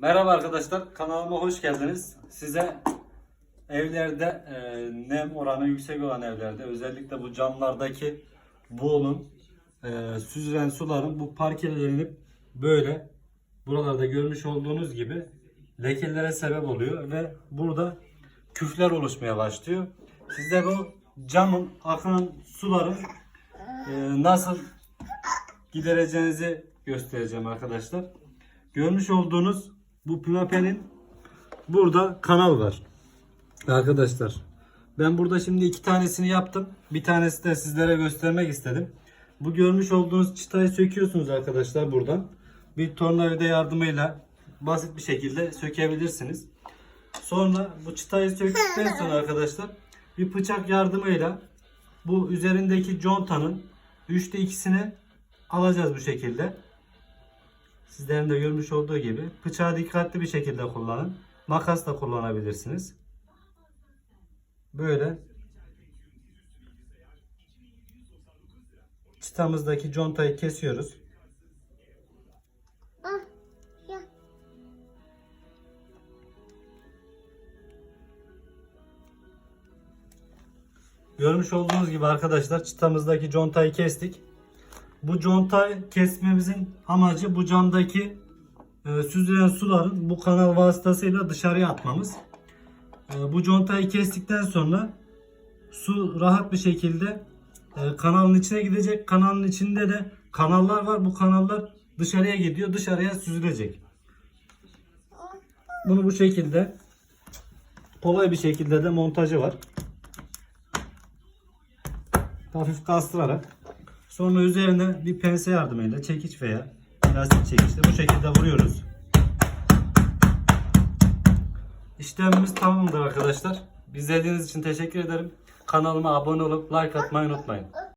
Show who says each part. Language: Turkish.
Speaker 1: Merhaba arkadaşlar, kanalıma hoş geldiniz. Size evlerde e, nem oranı yüksek olan evlerde özellikle bu camlardaki buğulun, e, süzülen suların bu parkelenip böyle buralarda görmüş olduğunuz gibi lekelere sebep oluyor ve burada küfler oluşmaya başlıyor. Size bu camın akan suların e, nasıl gidereceğinizi göstereceğim arkadaşlar. Görmüş olduğunuz bu pimapenin burada kanal var. Arkadaşlar ben burada şimdi iki tanesini yaptım. Bir tanesi de sizlere göstermek istedim. Bu görmüş olduğunuz çıtayı söküyorsunuz arkadaşlar buradan. Bir tornavida yardımıyla basit bir şekilde sökebilirsiniz. Sonra bu çıtayı söktükten sonra arkadaşlar bir bıçak yardımıyla bu üzerindeki contanın üçte ikisini alacağız bu şekilde. Sizlerin de görmüş olduğu gibi bıçağı dikkatli bir şekilde kullanın. Makas da kullanabilirsiniz. Böyle çıtamızdaki contayı kesiyoruz.
Speaker 2: Ah.
Speaker 1: Görmüş olduğunuz gibi arkadaşlar çıtamızdaki contayı kestik. Bu contayı kesmemizin amacı bu camdaki e, süzülen suların bu kanal vasıtasıyla dışarıya atmamız. E, bu contayı kestikten sonra su rahat bir şekilde e, kanalın içine gidecek. Kanalın içinde de kanallar var. Bu kanallar dışarıya gidiyor. Dışarıya süzülecek. Bunu bu şekilde kolay bir şekilde de montajı var. Hafif kastırarak sonra üzerine bir pense yardımıyla çekiç veya plastik çekiçle bu şekilde vuruyoruz. İşlemimiz tamamdır arkadaşlar. İzlediğiniz için teşekkür ederim. Kanalıma abone olup like atmayı unutmayın.